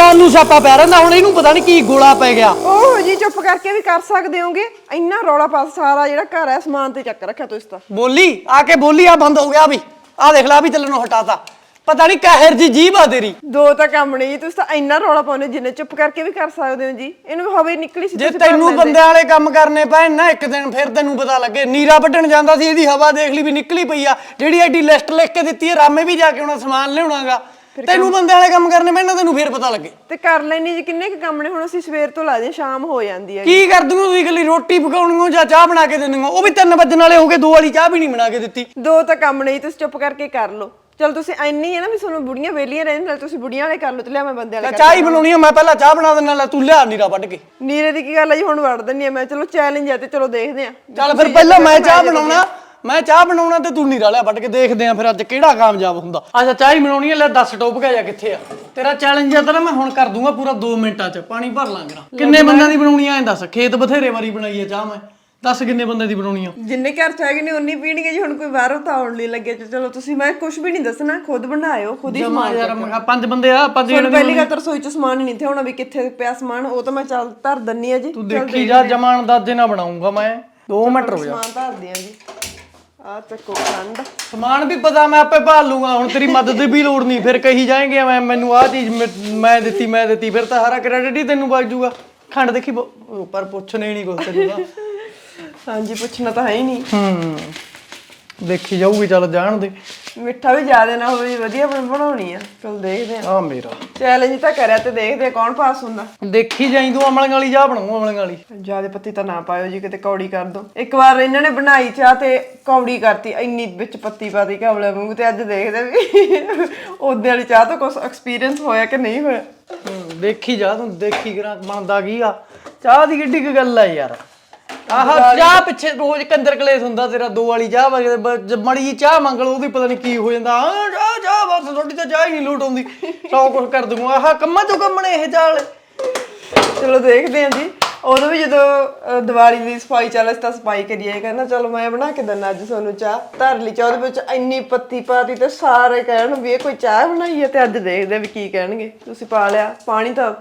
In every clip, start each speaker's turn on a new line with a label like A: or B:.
A: ਜਾਨ ਨੂੰ ਸਿਆਪਾ ਪੈ ਰਹਿੰਦਾ ਹੁਣ ਇਹਨੂੰ ਪਤਾ ਨਹੀਂ ਕੀ ਗੋਲਾ ਪੈ ਗਿਆ।
B: ਓਹ ਜੀ ਚੁੱਪ ਕਰਕੇ ਵੀ ਕਰ ਸਕਦੇ ਹੋਗੇ। ਇੰਨਾ ਰੌਲਾ ਪਾਸ ਸਾਰਾ ਜਿਹੜਾ ਘਰ ਹੈ ਸਮਾਨ ਤੇ ਚੱਕ ਰੱਖਿਆ ਤੁਸੀਂ ਤਾਂ।
A: ਬੋਲੀ ਆ ਕੇ ਬੋਲੀ ਆ ਬੰਦ ਹੋ ਗਿਆ ਵੀ। ਆ ਦੇਖ ਲੈ ਵੀ ਚੱਲਣੋਂ ਹਟਾਤਾ। ਪਤਾ ਨਹੀਂ ਕਹਿਰ ਜੀ ਜੀਭ ਆ ਤੇਰੀ।
B: ਦੋ ਤਾਂ ਕੰਮ ਨਹੀਂ ਜੀ ਤੁਸੀਂ ਤਾਂ ਇੰਨਾ ਰੌਲਾ ਪਾਉਂਦੇ ਹੋ, ਜਿੰਨੇ ਚੁੱਪ ਕਰਕੇ ਵੀ ਕਰ ਸਕਦੇ ਹੋ ਜੀ। ਇਹਨੂੰ ਹਵੇ ਨਿਕਲੀ ਸੀ
A: ਜੇ
B: ਤੁਸੀਂ ਭਰ
A: ਤੈਨੂੰ
B: ਲੈਂਦੇ।
A: ਬੰਦਿਆਂ ਵਾਲੇ ਕੰਮ ਕਰਨੇ ਪੈਣ ਨਾ ਇੱਕ ਦਿਨ ਫਿਰ ਤੈਨੂੰ ਪਤਾ ਲੱਗੇ। ਨੀਰਾ ਵੱਢਣ ਜਾਂਦਾ ਸੀ ਇਹਦੀ ਹਵਾ ਦੇਖ ਲਈ ਵੀ ਨਿਕਲੀ ਪਈ ਆ। ਜਿਹੜੀ ਐਡੀ ਲਿਸਟ ਲਿਖ ਕੇ ਦਿੱਤੀ ਹੈ ਰਾਮੇ ਵੀ ਜਾ ਕੇ ਉਹਨਾਂ ਸਮਾਨ ਲਿਆਉਣਾਗਾ। ਤੈਨੂੰ ਬੰਦਿਆਂ ਵਾਲੇ ਕੰਮ ਕਰਨੇ ਪੈਣ ਤੈਨੂੰ ਫਿਰ ਪਤਾ ਲੱਗੇ।
B: ਤੇ ਕਰ ਲੈਣੀ ਜੀ ਕਿੰਨੇ ਕੁ ਕੰਮ ਨੇ ਹੁਣ ਅਸੀਂ ਸਵੇਰ ਤੋਂ ਲਾਦੇ ਸ਼ਾਮ ਹੋ ਜਾਂਦੀ ਹੈ
A: ਕੀ ਕਰ ਦੂੰਗਾ ਤੁਸੀਂ ਇਕੱਲੀ ਰੋਟੀ ਪਕਾਉਣੀ ਹੋ ਜਾਂ ਚਾਹ ਬਣਾ ਕੇ ਦੇਣੀ ਹੋ ਉਹ ਵੀ 3 ਵਜਣ ਵਾਲੇ ਹੋ ਗਏ ਦੋ ਵਾਲੀ ਚਾਹ ਵੀ ਨਹੀਂ ਬਣਾ ਕੇ ਦਿੱਤੀ।
B: ਦੋ ਤਾਂ ਕੰਮ ਨਹੀਂ ਤੁਸੀਂ ਚੁੱਪ ਕਰਕੇ ਕਰ ਲਓ। ਚਲ ਤੁਸੀਂ ਇੰਨੀ ਹੈ ਨਾ ਵੀ ਤੁਹਾਨੂੰ ਬੁੜੀਆਂ ਵੇਲੀਆਂ ਰਹਿੰਦੇ ਨਾਲ ਤੁਸੀਂ ਬੁੜੀਆਂ ਵਾਲੇ ਕਰ ਲਓ ਤੇ ਲਿਆ ਮੈਂ ਬੰਦੇ ਵਾਲੇ ਕਰ
A: ਚਾਹ ਹੀ ਬਣਾਉਣੀ ਆ ਮੈਂ ਪਹਿਲਾਂ ਚਾਹ ਬਣਾ ਦੇਣਾ ਲੈ ਤੂੰ ਲਿਆ ਨੀਰਾ ਵੱਢ ਕੇ।
B: ਨੀਰੇ ਦੀ ਕੀ ਗੱਲ ਹੈ ਜੀ ਹੁਣ ਵੜ ਦਿੰਨੀ ਆ ਮੈਂ ਚਲੋ ਚੈਲੰਜ ਹੈ ਤੇ ਚਲੋ ਦੇਖਦੇ ਆ।
A: ਚੱਲ ਫਿਰ ਪਹਿਲਾਂ ਮੈਂ ਚਾਹ ਬਣਾਉਣਾ। ਮੈਂ ਚਾਹ ਬਣਾਉਣਾ ਤੇ ਤੂੰ ਨੀਰਾ ਲਿਆ ਵੱਢ ਕੇ ਦੇਖਦੇ ਆ ਫਿਰ ਅੱਜ ਕਿਹੜਾ ਕਾਮਯਾਬ ਹੁੰਦਾ। ਅੱਛਾ ਚਾਹ ਹੀ ਬਣਾਉਣੀ ਆ ਲੈ ਦੱਸ ਟੋਪ ਗਿਆ ਜਾਂ ਕਿੱਥੇ ਆ। ਤੇਰਾ ਚੈਲੰਜ ਆ ਤਾਂ ਮੈਂ ਹੁਣ ਕਰ ਦੂੰਗਾ ਪੂਰਾ 2 ਮਿੰਟਾਂ ਚ ਪਾਣੀ ਭਰ ਲਾਂਗੇ। ਨਾ ਕਿੰਨੇ ਬੰਦਿਆਂ ਦੀ ਬਣਾਉਣੀ ਆ ਐਂ ਦੱਸ ਖੇਤ ਬਥੇਰੇ ਵਾਰੀ ਬਣਾਈ ਆ ਚਾਹ ਮੈਂ। ਦੱਸ ਕਿੰਨੇ ਬੰਦੇ ਦੀ ਬਣਾਉਣੀ ਆ।
B: ਜਿੰਨੇ ਘਰ ਚ ਹੈਗੇ ਨੇ ਉਨੀ ਪੀਣਗੇ ਜੀ ਹੁਣ ਕੋਈ ਬਾਹਰੋਂ ਤਾਂ ਆਉਣ ਨਹੀਂ ਲੱਗੇ ਚਲੋ ਤੁਸੀਂ ਮੈਂ ਕੁਝ ਵੀ ਨਹੀਂ ਦੱਸਣਾ ਖੁਦ ਬਣਾਇਓ ਖੁਦ ਹੀ
A: ਜਮਾ ਯਾਰ ਮੈਂ ਪੰਜ ਬੰਦੇ ਆ ਪੰਜ
B: ਹੁਣ ਪਹਿਲੀ ਗੱਲ ਤਾਂ ਰਸੋਈ ਚ ਸਮਾਨ ਹੀ ਨਹੀਂ ਥੇ ਹੋਣਾ ਵੀ ਕਿੱਥੇ ਪਿਆ ਸਮਾਨ ਉਹ ਤਾਂ ਮੈਂ ਚੱਲ ਧਰ ਦੰਨੀ ਆ ਜੀ।
A: ਤੂੰ ਦੇਖੀ ਜਾ ਜਮਾਨ ਦਾਜੇ ਨਾਲ ਬਣਾਉਂਗਾ ਮੈਂ। 2 ਮਿੰਟ ਰੁਕ ਜਾ।
B: ਸਮਾਨ ਧਰਦੀ ਆ ਜੀ। ਆ ਚੱਕੋ ਖੰਡ।
A: ਸਮਾਨ ਵੀ ਪਤਾ ਮੈਂ ਆਪੇ ਭਾਲ ਲੂੰਗਾ ਹੁਣ ਤੇਰੀ ਮਦਦ ਵੀ ਲੋੜ ਨਹੀਂ ਫਿਰ ਕਹੀ ਜਾਏਂਗੇ ਮੈਂ ਮੈਨੂੰ ਆਹ ਚੀਜ਼ ਮੈਂ- ਮੈਂ ਦਿੱਤੀ ਮੈਂ ਦਿੱਤੀ ਫਿਰ ਤਾਂ ਸਾਰਾ ਕ੍ਰੈਡਿਟ ਹੀ ਤੈਨੂੰ ਵਗ ਜਾਊਗਾ। ਖੰਡ ਦੇਖੀ ਬ- ਪਰ ਪੁੱਛਣੇ ਨਹੀਂ ਕੁਛ ਤੈਨੂੰ ਤਾਂ।
B: ਹਾਂਜੀ ਪੁੱਛਣਾ ਤਾਂ ਹੈ ਹੀ ਨਹੀਂ।
A: ਹੂੰ। ਦੇਖੀ ਜਾਊਗੀ ਚੱਲ ਜਾਣ ਦੇ।
B: ਮਿੱਠਾ ਵੀ ਜ਼ਿਆਦਾ ਨਾ ਹੋਵੇ ਵਧੀਆ ਬਣ- ਬਣਾਉਣੀ ਆ। ਚਲ ਦੇਖਦੇ ਆ।
A: ਆ ਮੇਰਾ।
B: ਚੈਲੰਜ ਤਾਂ ਕਰਿਆ ਤੇ ਦੇਖਦੇ ਆ ਕੌਣ ਪਾਸ ਹੁੰਦਾ।
A: ਦੇਖੀ ਜਾਈ ਤੂੰ ਅਮਲੀਆਂ ਵਾਲੀ ਚਾਹ ਬਣਾਉ ਅਮਲੀਆਂ ਵਾਲੀ।
B: ਜਿਆਦੇ ਪੱਤੀ ਤਾਂ ਨਾ ਪਾਇਓ ਜੀ ਕਿਤੇ ਕੌੜੀ ਕਰ ਦੋ। ਇੱਕ ਵਾਰ ਇਹਨਾਂ ਨੇ ਬਣਾਈ ਚਾਹ ਤੇ ਕੌੜੀ ਕਰਤੀ ਇੰਨੀ ਵਿੱਚ ਪੱਤੀ ਪਾਤੀ ਕਵਲੇ ਵਾਂਗੂ ਤੇ ਅੱਜ ਦੇਖਦੇ ਵੀ ਉਹਦੇ ਵਾਲੀ ਚਾਹ ਤੋਂ ਕੁਝ ਐਕਸਪੀਰੀਅੰਸ ਹੋਇਆ ਕਿ ਨਹੀਂ ਹੋਇਆ।
A: ਦੇਖੀ ਜਾ ਤੂੰ ਦੇਖੀ ਕਰਾਂ ਬਣਦਾ ਕੀ ਆ। ਚਾਹ ਦੀ ਕਿੱਡੀ ਕੁ ਗੱਲ ਆ ਯਾਰ। ਆਹ ਚਾਹ ਪਿੱਛੇ ਰੋਜ਼ ਕੰਦਰ ਕਲੇਸ ਹੁੰਦਾ ਤੇਰਾ ਦੋ ਵਾਲੀ ਚਾਹ ਵਗੇ ਮੜੀ ਜੀ ਚਾਹ ਮੰਗ ਲਓ ਉਹਦੀ ਪਤਾ ਨਹੀਂ ਕੀ ਹੋ ਜਾਂਦਾ। ਆ ਚਾਹ ਚਾਹ ਬਸ ਤੁਹਾਡੀ ਤਾਂ ਚਾਹ ਹੀ ਨਹੀਂ ਲੋਟ ਆਉਂਦੀ। ਸੌ ਕੁਝ ਕਰ ਦੂੰਗਾ। ਆਹ ਕੰਮਾਂ ਚੋਂ ਕੰਮਣੇ ਇਹ ਚਾਲ।
B: ਚਲੋ ਦੇਖਦੇ ਆਂ ਜੀ। ਉਦੋਂ ਵੀ ਜਦੋਂ ਦੀਵਾਲੀ ਦੀ ਸਫ਼ਾਈ ਚੱਲ ਰਹੀ ਸੀ ਤਾਂ ਸਫ਼ਾਈ ਕਰੀਏ। ਕਹਿੰਦਾ ਚਲੋ ਮੈਂ ਬਣਾ ਕੇ ਦਿੰਦਾ ਅੱਜ ਤੁਹਾਨੂੰ ਚਾਹ। ਧਰ ਲਈ ਚਾਹ ਉਹਦੇ ਵਿੱਚ ਇੰਨੀ ਪੱਤੀ ਪਾਤੀ ਤੇ ਸਾਰੇ ਕਹਿਣ ਵੀ ਇਹ ਕੋਈ ਚਾਹ ਬਣਾਈ ਹੈ ਤੇ ਅੱਜ ਦੇਖਦੇ ਵੀ ਕੀ ਕਹਿਣਗੇ। ਤੁਸੀਂ ਪਾ ਲਿਆ। ਪਾਣੀ ਤਾਂ